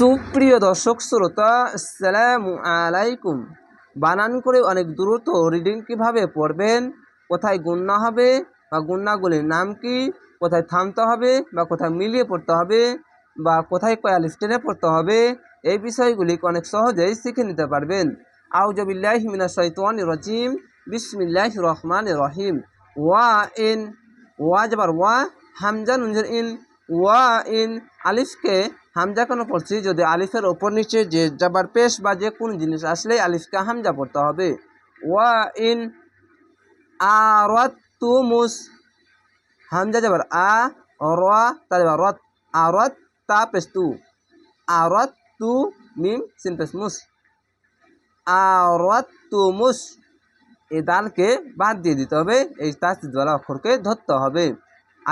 সুপ্রিয় দর্শক, শ্রোতা সালাম আলাইকুম। বানান করে অনেক দ্রুত রিডিং কীভাবে পড়বেন, কোথায় গুন্না হবে বা গুন্নাগুলির নাম কি, কোথায় থামতে হবে বা কোথায় মিলিয়ে পড়তে হবে বা কোথায় কয়ালিস টেনে পড়তে হবে, এই বিষয়গুলি অনেক সহজেই শিখে নিতে পারবেন। আউজবিল্লাহ মিনা শৈতান রজিম বিসমিল্লাহ রহমান রহিম। ওয়া ইন, ওয়া যাবার ওয়া, হামজা নুনজের ইন, ওয়া ইন, আলিফকে হামজা কেন পড়ছি? যদি আলিফের ওপর নিচে যে যাবার পেশ বা যে কোনো জিনিস আসলে আলিফকে হামজা পড়তে হবে। ওয়া ইন আরাতুমুস হামজা যাবার আ, র, তা যাবার রত আরত তা পেশ তু। আরত তু মিম সিন পেশ মুস। আরাতুমুস এই দালকে বাদ দিয়ে দিতে হবে, এই তাসদিদওয়ালা অক্ষরকে ধরতে হবে।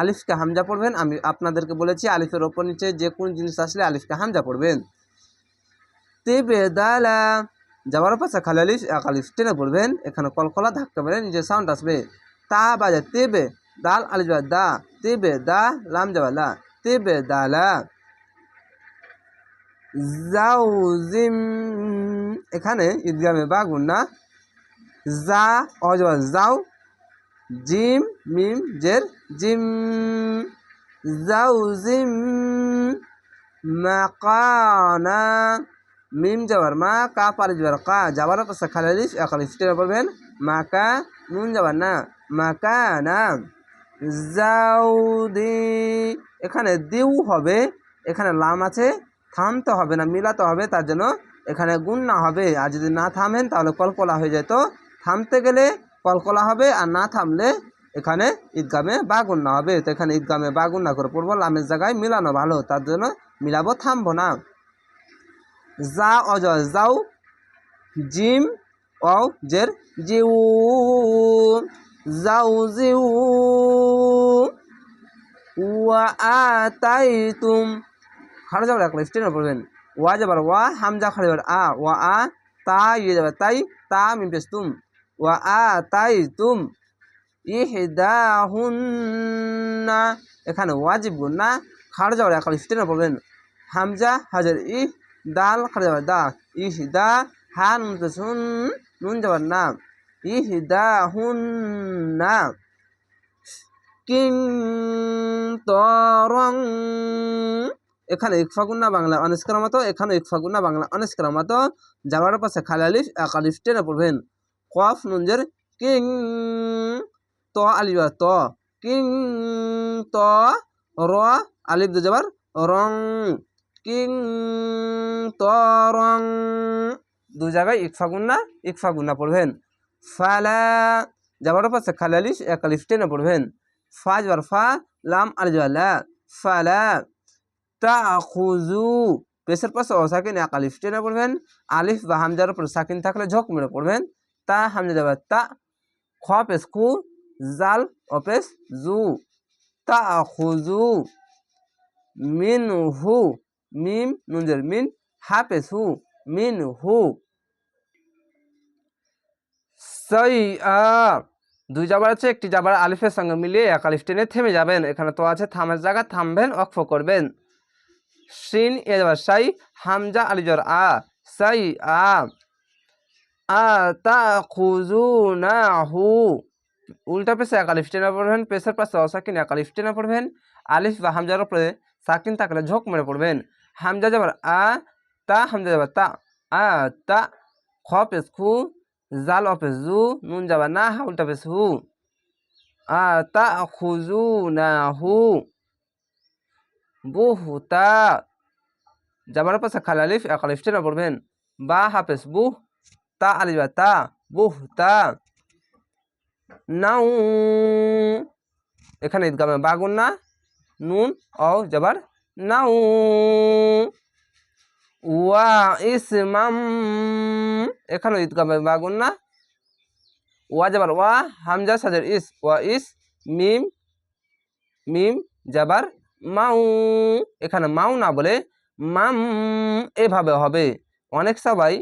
আলিফকে হামজা পড়বেন, আমি আপনাদেরকে বলেছি আলিফের ওপর নিচে যে কোন জিনিস আসলে আলিফকে হামজা পড়বেন। তেবে দালা যাবার পাশে খালি আলিফ, এক আলিফ টেনে পড়বেন, এখানে কলকলা ধাক্কা মেরে নিজের সাউন্ড আসবে। তা বাজে তেবে দাল, আলিফ দা, তেবে দা, লাম যাবা লা, তেবে দালা। যাও জিম এখানে ঈদগামে বাগুন না, যা, অজবা যাও জিম, মিম, জের, জিম। যাও জিম। মাকানা। মিম যাবার মা, কা পারে যাবার কা। যাবার পাশে খালিস একালিস টেনে পড়বেন। মাকা, নুন যাবার না। মাকা না যাউদি এখানে দিউ হবে, এখানে লাম আছে। থামতে হবে না, মিলাতে হবে, তার জন্য এখানে গুণ না হবে। আর যদি না থামেন, তাহলে কলকলা হয়ে যেত থামতে গেলে কলকলা হবে আর না থামলে এখানে ঈদগামে বাগুন না হবে। তো এখানে ঈদগামে বাগুন না করে পড়ব, লামের জায়গায় মিলানো ভালো, তার জন্য মিলাবো, থামবো না। যা অজ যাও, জিম ও জের, জিউ, যাও, জিউ। ওয়া আতাইতুম খাড়া যাবার একলা স্টেনে পড়বেন। ওয়া যাবার, ওয়া হামজা খাড়া যাবার, আ, ওয়া আ, তা ইয়ে যাবার তাই তা মিম পেশ তুম। ওয়া তুম ইহদাহুন্না। এখানে ওয়াজিব গুন্না খাড়া যাবার একলা স্টেনে পড়বেন হামজা, হাজার ই দাল যাবার দা, ইহদা হা নুন হুন নুন যাবার না ইহদাহুন্না। কিং তরং এখানে ইকফাগুন্না বাংলা অনেস্কার মতো, এখানে এক ইকফাগুন্না বাংলা অনেস্কার মতো। যাওয়ার পাশে খালি আলিফ, এক আলিফ, টেনে পড়বেন। কফ নুনজের কিং ত আলিফ ত কিং ত র আলিফ দু যাবার রং কিং ত রং দু জায়গায় ইকফাগুন্না ইকফাগুন্না পড়বেন। ফালা যাবার পাশে খালি আলিফ এক আলিফ টেনে পড়বেন। ফা যাবার ফা, লাম যাবার লা। ফালা তাখুজু পেশের পাশে অসাকিন এক আলিফ টেনে পড়বেন। আলিফ বা হামজার উপর সাকিন থাকলে ঝোঁক মেরে পড়বেন। তা হামজা যাবে তা খ পেশ খু জাল অপেশ জু। তা খুজু মিন হু মিম নুনজের মিন হা পেশ হু মিন হু সই দুই জাবার আছে, একটি জাবার আলিফের সঙ্গে মিলিয়ে এক আলিফ টেনে থেমে যাবেন। এখানে তো আছে থামের জায়গা, থামবেন অক্ষ করবেন। শিন এ যাবার সাই, হামজা আলিজর আ। সাই আ আ তা খুজু না হু। উল্টা পেশে এক আলিফ টেনে পড়বেন, পেশের পাশে অসাকিন এক আলিফ টেনে পড়বেন, আলিফ বা হামজার উপরে সাকিন থাকলে ঝোঁক মেরে পড়বেন। হামজা যাবার আ, তা, হামজা যাবার তা, আ, তা, খ পেশ খু, জাল অপেশ জু, নুন যাবার না, হা, উল্টা পেশ হু। আ তা খুজু না হু বুহুতা যাবার পাশে খালি আলিফ, এক আলিফ টেনে পড়বেন, বা হাফেজ বুহ। তা, আলিফ, তা বুহ তা। নাউ এখানে ঈদগামে বাগুন না, নুন ও যাবার নাউ ওয়া, ইসমাম। এখানে ঈদগামে বাগুন না। ওয়া যাবার ওয়া, হামজা, সাজার, ইস, ওয়া, ইস, মিম মিম যাবার মাউ, এখানে মাউ না বলে মাম এভাবে হবে। অনেক সবাই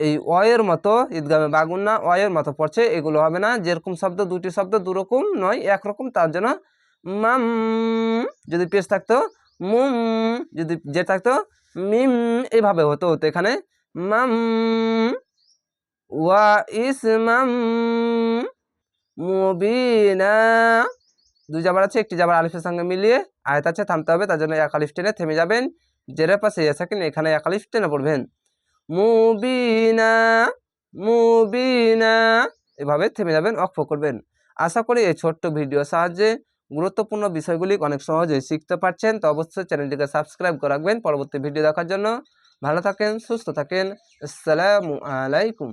এই অয়ের মতো, ঈদগামে বাগুন না, অয়ের মতো পড়ছে, এগুলো হবে না। যেরকম শব্দ দুটি শব্দ, দুরকম নয়, একরকম, তার জন্য মাম, যদি পেশ থাকতো, মুম, যদি যে থাকতো, মিম এইভাবে হতো হতো এখানে। মাম, ওয়া ইসমাম মুবিনা। দুই জাবার আছে, একটি জাবার আলিফের সঙ্গে মিলিয়ে আয়াত আছে, থামতে হবে, তার জন্য এক আলিফ টেনে থেমে যাবেন। জেরের পাশে এসে এসাকিন এখানে এক আলিফ টেনে পড়বেন। মুবিনা মুবিনা। এভাবে থেমে যাবেন অক্ষ করবেন। আশা করি এই ছোট্ট ভিডিও সাহায্যে গুরুত্বপূর্ণ বিষয়গুলি অনেক সহজেই শিখতে পারছেন। তো অবশ্যই চ্যানেলটিকে সাবস্ক্রাইব করে রাখবেন। পরবর্তী ভিডিও দেখার জন্য ভালো থাকেন, সুস্থ থাকেন। আসসালামু আলাইকুম।